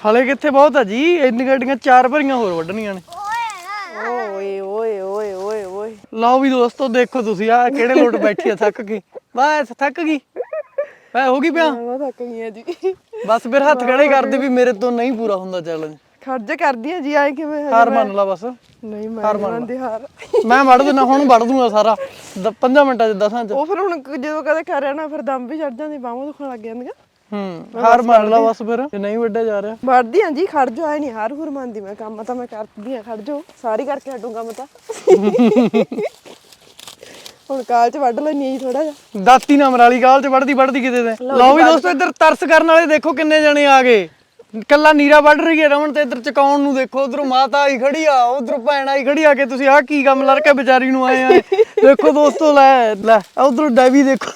A: ਹਲੇ ਕਿੱਥੇ ਬਹੁਤ ਆ ਜੀ ਇੰਨੀ ਗੱਡੀਆਂ ਚਾਰ ਭਰੀਆਂ ਹੋਰ ਵੱਢਣੀਆਂ ਨੇ।
B: ਓਏ ਓਏ ਓਏ ਓਏ ਓਏ।
A: ਲਓ ਵੀ ਦੋਸਤੋ ਦੇਖੋ ਤੁਸੀਂ ਆ ਕਿਹੜੇ ਲੋਟ ਬੈਠੀ ਆ ਥੱਕ ਕੇ ਬਸ ਥੱਕ ਗਈ। ਮੈਂ ਹੋ ਗਈ ਪਿਆ?
B: ਮੈਂ ਥੱਕ ਗਈ ਆ ਜੀ।
A: ਬਸ ਫਿਰ ਹੱਥ ਖੜੇ ਕਰਦੇ ਵੀ ਮੇਰੇ ਤੋਂ ਨਹੀਂ ਪੂਰਾ ਹੁੰਦਾ ਚੈਲੰਜ
B: ਖਰਜ ਕਰਦੀ ਆ ਜੀ ਆਏ ਕਿਵੇਂ
A: ਹਾਰ ਮੰਨ ਲਾ ਬਸ।
B: ਨਹੀਂ ਮੈਂ ਨਹੀਂ ਮੰਨਦੀ ਹਾਰ
A: ਮੈਂ ਵੜ ਦਿੰਦਾ ਹੁਣ ਵੜ ਦੂੰਗਾ ਸਾਰਾ। 5 ਮਿੰਟਾਂ ਚ ਦਸਾਂ ਚ।
B: ਉਹ ਫਿਰ ਹੁਣ ਜਦੋਂ ਕਦੇ ਕਰਿਆ ਨਾ ਫਿਰ ਦਮ ਵੀ ਚੜ ਜਾਂਦੀ ਬਾਹਾਂ ਦੁਖਣ ਲੱਗ ਜਾਂਦੀਆਂ।
A: ਹੂੰ ਹਾਰ ਮੰਨ ਲਾ ਬਸ ਫਿਰ ਜੇ ਨਹੀਂ ਵੱਢਿਆ ਜਾ ਰਿਹਾ।
B: ਵੜਦੀ ਆ ਜੀ ਖੜ ਜੋ ਆਏ ਨਹੀਂ ਹਾਰ ਹੁਰ ਮੰਨਦੀ ਮੈਂ ਕੰਮ ਤਾਂ ਮੈਂ ਕਰਦੀ ਆ ਖੜ ਜੋ ਸਾਰੀ ਕਰਕੇ ਹਟੂ ਕੰਮ ਤਾਂ। ਹੁਣ ਕਾਲ ਚ ਵੱਢ ਲੈਣੀ ਜੀ ਥੋੜਾ ਜਿਹਾ।
A: ਦਾਤੀ ਨਾ ਮਰਾਲੀ ਗਾਲ ਚ ਵੜਦੀ ਵੜਦੀ ਕਿਤੇ ਤੇ। ਲਓ ਵੀ ਦੋਸਤੋ ਇੱਧਰ ਤਰਸ ਕਰਨ ਵਾਲੇ ਦੇਖੋ ਕਿੰਨੇ ਜਣੇ ਆ ਗਏ। ਕੱਲਾ ਨੀਰਾ ਵੱਢ ਰਹੀ ਹੈ ਰਮਨ ਤੇ ਇੱਧਰ ਚਕਾਉਣ ਨੂੰ ਦੇਖੋ ਉਧਰੋਂ ਮਾਤਾ ਆਈ ਖੜੀ ਆ ਉਧਰੋਂ ਭੈਣ ਆਈ ਖੜੀ ਆ ਕੇ ਤੁਸੀਂ ਆਹ ਕੀ ਕੰਮ ਲੜ ਕੇ ਵਿਚਾਰੀ ਨੂੰ ਆਏ ਆ? ਦੇਖੋ ਦੋਸਤੋ ਲੈ ਲੈ ਉਧਰੋਂ ਡੈਵੀ ਦੇਖੋ।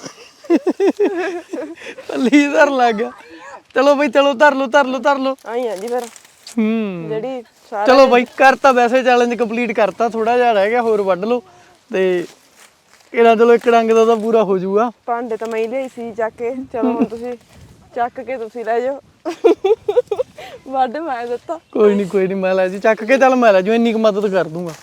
A: ਪੱਲੀ ਧਰ ਲੱਗ ਗਿਆ। ਚਲੋ ਬਈ ਚਲੋ ਧਰ ਲਓ ਧਰ ਲਓ ਧਰ ਲਓ।
B: ਆਈ ਆ ਜੀ ਫਿਰ।
A: ਹੂੰ।
B: ਜਿਹੜੀ ਸਾਰਾ
A: ਚਲੋ ਬਾਈ ਕਰਤਾ ਵੈਸੇ ਚੈਲੰਜ ਕੰਪਲੀਟ ਕਰਤਾ ਥੋੜਾ ਜਿਹਾ ਰਹਿ ਗਿਆ ਹੋਰ ਵੱਢ ਲਓ। ਤੇ ਇਹਦਾ ਚਲੋ ਇੱਕ ਡੰਗ ਦਾ ਤਾਂ ਪੂਰਾ ਹੋ ਜਾਊਗਾ।
B: ਭਾਂਡੇ ਤਾਂ ਮੈਂ ਹੀ ਲਿਆਈ ਸੀ ਚੱਕ ਕੇ। ਚਲੋ ਹੁਣ ਤੁਸੀਂ ਚੱਕ ਕੇ ਤੁਸੀਂ ਲੈ ਜਾਓ। ਵੱਢ ਮੈਂ ਦਿੱਤਾ।
A: ਕੋਈ ਨਹੀਂ ਕੋਈ ਨਹੀਂ ਮੈਂ ਲੈ ਜੀ ਚੱਕ ਕੇ ਚੱਲ ਮੈਂ ਲੈ ਜੂ ਇੰਨੀ ਕੁ ਮਦਦ ਕਰ ਦੂੰਗਾ।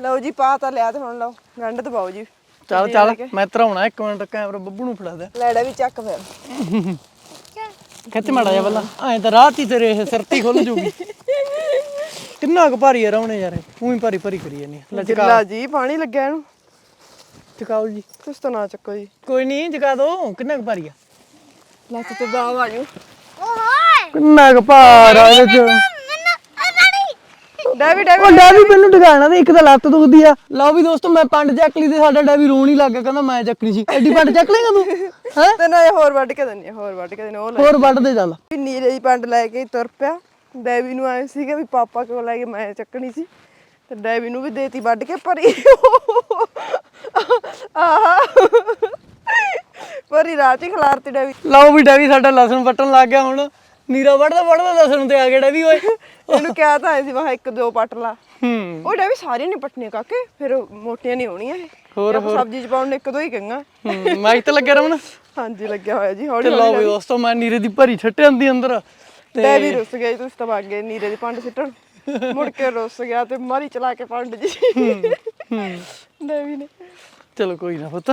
B: ਲਓ ਜੀ ਪਾ ਤਾਂ ਲਿਆ ਤੇ ਹੁਣ ਲਓ ਗੰਢ ਦਬਾਓ ਜੀ।
A: ਚੱਲ ਚੱਲ ਮੈਂ ਧਰਾਉਣਾ ਇੱਕ ਮਿੰਟ ਕੈਮਰਾ ਬੱਬੂ ਨੂੰ ਫੜਾ ਦੇ।
B: ਲੈੜਾ ਵੀ ਚੱਕ ਫਿਰ।
A: ਖਿੱਚ ਮਾੜਾ ਜਾ ਬੱਲਾ ਐਂ ਤਾਂ ਰਾਤ ਹੀ ਤੇਰੇ ਇਹ ਸਿਰਤੀ ਖੁੱਲ ਜੂਗੀ। ਕਿੰਨਾ ਕੁ ਭਾਰੀ ਆ ਰੌਣੇ ਯਾਰ ਉਹੀ ਭਾਰੀ ਭਾਰੀ ਕਰੀ ਜਾਨੀ ਆ। ਲੈ ਚਕਾ
B: ਜਿੱਲਾ ਜੀ ਪਾਣੀ ਲੱਗਿਆ ਇਹਨੂੰ।
A: ਚਕਾਓ ਜੀ।
B: ਕੁਛ ਤਾਂ ਨਾ ਚੱਕੋ ਜੀ।
A: ਕੋਈ ਨਹੀਂ ਚਕਾ ਦੋ ਕਿੰਨਾ ਕੁ ਭਾਰੀ ਆ।
B: ਲੱਤ ਤੇ ਬਾਹ ਆ ਜੂ
A: ਕਿੰਨਾ ਕੁ ਭਾਰ ਆ ਇਹਦੇ ਚ।
B: ਡੈਵੀ ਡੈਵੀ।
A: ਡੈਵੀ ਮੈਨੂੰ ਟਿਕਾਣਾ ਤੇ ਇੱਕ ਤਾਂ ਲੱਤ ਦੁਖਦੀ ਆ। ਲਓ ਵੀ ਦੋਸਤੋ ਮੈਂ ਪੰਡ ਚੱਕ ਲਈ ਤੇ ਸਾਡਾ ਡੈਵੀ ਰੋਣ ਹੀ ਲੱਗ ਗਿਆ ਕਹਿੰਦਾ ਮੈਂ ਚੱਕਣੀ ਸੀ। ਐਡੀ ਪੰਡ ਚੱਕ ਲੇਗਾ ਤੂੰ? ਹੈ?
B: ਤੇ ਨਾ ਇਹ ਹੋਰ ਵੱਢ ਕੇ ਦਿੰਨੀ ਆ, ਹੋਰ ਵੱਢ ਕੇ ਦਿੰਨੀ ਆ, ਉਹ ਲੈ
A: ਹੋਰ ਵੱਢ ਦੇ ਚੱਲ।
B: ਵੀ ਨੀਰੇ ਦੀ ਪੰਡ ਲੈ ਕੇ ਤੁਰ ਪਿਆ। ਡੈਵੀ ਨੂੰ ਆਏ ਸੀਗਾ ਵੀ ਪਾਪਾ ਕੋਲ ਲੈ ਕੇ ਮੈਂ ਚੱਕਣੀ ਸੀ। ਤੇ ਡੈਵੀ ਨੂੰ ਵੀ ਦੇਤੀ ਵੱਢ ਕੇ ਭਰੀ ਆਹਾ। ਪਰੀ ਰਾਤ ਹੀ ਖਲਾਰਤੀ ਡੈਵੀ।
A: ਲਓ ਵੀ ਡੈਵੀ ਸਾਡਾ ਲਸਣ ਪੱਟਣ ਲੱਗ ਗਿਆ ਹੁਣ। ਨੀਰਾ ਵੜਦਾ ਵੜਦਾ ਲਸਣ ਤੇ ਆ ਗਿਆ ਡੈਵੀ ਓਏ।
B: ਇਹਨੂੰ ਕਿਹਾ ਤਾਂ ਆਇਆ ਸੀ ਵਾਹ ਇੱਕ ਦੋ ਪੱਟ ਲਾ।
A: ਹੂੰ।
B: ਉਹ ਡੈਵੀ ਸਾਰੀਆਂ ਨਹੀਂ ਪੱਟਣੀਆਂ ਕਾਕੇ ਫਿਰ ਮੋਟੀਆਂ ਨਹੀਂ ਹੋਣੀਆਂ ਇਹ।
A: ਹੋਰ,
B: ਹੋਰ। ਸਬਜ਼ੀ ਚ ਪਾਉਣ ਨੂੰ ਇੱਕ ਦੋ ਹੀ ਕਹਾਂਗਾ
A: ਹੂੰ ਮਾਈਕ ਤੇ ਲੱਗਿਆ ਰਮਨ?
B: ਹਾਂਜੀ ਲੱਗਿਆ ਹੋਇਆ ਜੀ ਹੌਲੀ
A: ਲਓ ਵੀ ਦੋਸਤੋ ਮੈਂ ਨੀਰੇ ਦੀ ਭਰੀ ਛੱਟੇ ਜਾਂਦੀ ਅੰਦਰ। ਤੇ
B: ਡੈਵੀ ਰੁੱਸ ਗਿਆ ਜੀ, ਤੁਸੀਂ ਤਾਂ ਵਗ ਗਏ ਨੀਰੇ ਦੀ ਪੰਡ ਸਿੱਟਣ। ਮੁੜ ਕੇ ਰੁੱਸ ਗਿਆ ਤੇ ਮਾਰੀ ਚਲਾ ਕੇ ਪੰਡ ਜੀ। ਡੈਵੀ ਨੇ।
A: ਚਲੋ ਕੋਈ ਨਾ ਪੁੱਤ।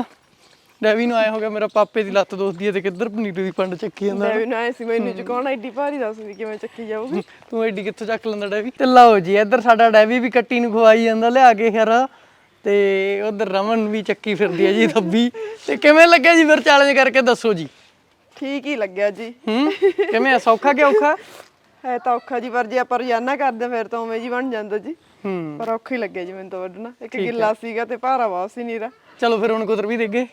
A: ਡੈਵੀ ਨੂੰ ਆਇਆ ਹੋ ਗਿਆ ਮੇਰਾ ਪਾਪੇ ਦੀ ਲੱਤ ਦੋਸਦੀ ਹੈ ਤੇ ਕਿੱਧਰ ਨੀਰੇ ਦੀ ਪੰਡ ਚੱਕੀ ਜਾਂਦਾ
B: ਡੈਵੀ ਨੂੰ ਆਏ ਸੀ ਮੈਨੂੰ ਚੁਕਾਉਣਾ ਐਡੀ ਭਾਰੀ ਦੱਸ ਵੀ ਕਿਵੇਂ ਚੱਕੀ ਜਾਊਗੀ।
A: ਤੂੰ ਐਡੀ ਕਿੱਥੋਂ ਚੱਕ ਲੈਂਦਾ ਡੈਵੀ? ਤੇ ਲਓ ਜੀ ਇੱਧਰ ਸਾਡਾ ਡੈਵੀ ਵੀ ਕੱਟੀ ਨੂੰ ਖਵਾਈ ਜਾਂਦਾ ਲਿਆ ਕੇ ਯਾਰ ਤੇ ਉਧਰ ਰਮਨ ਵੀ ਚੱਕੀ ਫਿਰਦੀ ਹੈ ਜੀ ਥੱਬੀ। ਤੇ ਕਿਵੇਂ ਲੱਗਿਆ ਜੀ ਫਿਰ ਚੈਲੰਜ ਕਰਕੇ ਦੱਸੋ ਜੀ?
B: ਠੀਕ ਹੀ ਲੱਗਿਆ ਜੀ।
A: ਹੂੰ? ਕਿਵੇਂ ਸੌਖਾ ਕਿ ਔਖਾ?
B: ਹੈ ਤਾਂ ਔਖਾ ਜੀ ਪਰ ਜੇ ਆਪਾਂ ਰੋਜ਼ਾਨਾ ਕਰਦੇ ਹਾਂ ਫਿਰ ਤਾਂ ਉਵੇਂ ਜੀ ਬਣ ਜਾਂਦਾ ਜੀ।
A: ਹੂੰ।
B: ਪਰ ਔਖਾ ਹੀ ਲੱਗਿਆ ਜੀ ਮੈਨੂੰ ਤਾਂ ਵੱਢਣਾ। ਇੱਕ ਗਿੱਲਾ ਸੀਗਾ ਤੇ ਭਾਰਾ ਬਹੁਤ ਸੀ ਨੀਰਾ
A: ਚਲੋ ਫਿਰ ਹੁਣ ਕੁਦਰ ਵੀ ਦੇਗੇ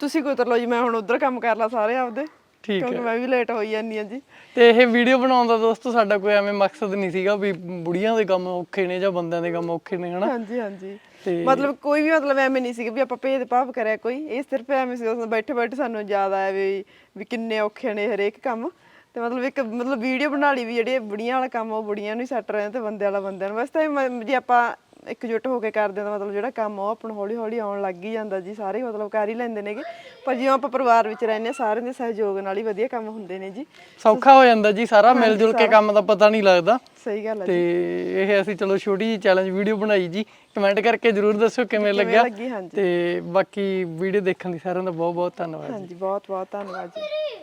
B: ਤੁਸੀਂ ਕੁਤਰ ਲਓ ਜੀ ਮੈਂ ਹੁਣ ਉਧਰ ਕੰਮ ਕਰ ਲਾ ਸਾਰੇ ਆਪਦੇ
A: ਠੀਕ
B: ਕਿਉਂਕਿ ਮੈਂ ਵੀ ਲੇਟ ਹੋਈ ਜਾਂਦੀ ਹਾਂ ਜੀ।
A: ਤੇ ਇਹ ਵੀਡੀਓ ਬਣਾਉਣ ਦਾ ਦੋਸਤੋ ਸਾਡਾ ਕੋਈ ਐਵੇਂ ਮਕਸਦ ਨਹੀਂ ਸੀਗਾ ਵੀ ਬੁੜੀਆਂ ਦੇ ਕੰਮ ਔਖੇ ਨੇ ਜਾਂ ਬੰਦਿਆਂ ਦੇ ਕੰਮ ਔਖੇ ਨੇ ਹਨਾ?
B: ਹਾਂਜੀ ਹਾਂਜੀ।
A: ਤੇ
B: ਮਤਲਬ ਕੋਈ ਵੀ ਮਤਲਬ ਐਵੇਂ ਨਹੀਂ ਸੀ ਵੀ ਆਪਾਂ ਭੇਦ ਭਾਵ ਕਰਿਆ ਕੋਈ। ਇਹ ਸਿਰਫ ਐਵੇਂ ਸੀ ਉਸ ਬੈਠੇ ਬੈਠੇ ਸਾਨੂੰ ਯਾਦ ਆਇਆ ਵੀ ਵੀ ਕਿੰਨੇ ਔਖੇ ਨੇ ਹਰੇਕ ਕੰਮ। ਤੇ ਮਤਲਬ ਇੱਕ ਮਤਲਬ ਵੀਡੀਓ ਬਣਾ ਲਈ ਵੀ ਜਿਹੜੀ ਬੁੜੀਆਂ ਵਾਲਾ ਕੰਮ ਉਹ ਬੁੜੀਆਂ ਨੂੰ ਹੀ ਸੱਟ ਰਹੇ ਤੇ ਬੰਦੇ ਵਾਲਾ ਬੰਦਿਆਂ ਨੂੰ। ਵੈਸੇ ਤਾਂ ਇਹ ਮ- ਜੇ ਆਪਾਂ ਇਕਜੁੱਟ ਹੋ ਕੇ ਕਰਦੇ ਤਾਂ ਮਤਲਬ ਜਿਹੜਾ ਕੰਮ ਉਹ ਆਪਣਾ ਹੌਲੀ ਹੌਲੀ ਆਉਣ ਲੱਗ ਹੀ ਜਾਂਦਾ ਜੀ ਸਾਰੇ ਮਤਲਬ ਕਰ ਹੀ ਲੈਂਦੇ ਨੇਗੇ। ਪਰ ਜਿਵੇਂ ਆਪਾਂ ਪਰਿਵਾਰ ਵਿੱਚ ਰਹਿੰਦੇ ਹਾਂ ਸਾਰਿਆਂ ਦੇ ਸਹਿਯੋਗ ਨਾਲ ਹੀ ਵਧੀਆ ਕੰਮ ਹੁੰਦੇ ਨੇ ਜੀ।
A: ਸੌਖਾ ਹੋ ਜਾਂਦਾ ਜੀ ਸਾਰਾ ਮਿਲ ਜੁਲ ਕੇ ਕੰਮ ਦਾ ਪਤਾ ਨਹੀਂ ਲੱਗਦਾ।
B: ਸਹੀ ਗੱਲ ਹੈ
A: ਤੇ ਇਹ ਅਸੀਂ ਚਲੋ ਛੋਟੀ ਜਿਹੀ ਚੈਲੰਜ ਵੀਡੀਓ ਬਣਾਈ ਜੀ। ਕਮੈਂਟ ਕਰਕੇ ਜਰੂਰ ਦੱਸਿਓ ਕਿਵੇਂ ਲੱਗਿਆ।
B: ਲੱਗੀ।
A: ਤੇ ਬਾਕੀ ਵੀਡੀਓ ਦੇਖਣ ਲਈ ਸਾਰਿਆਂ ਦਾ ਬਹੁਤ ਬਹੁਤ ਧੰਨਵਾਦ
B: ਹਾਂਜੀ ਬਹੁਤ ਬਹੁਤ ਧੰਨਵਾਦ ਜੀ।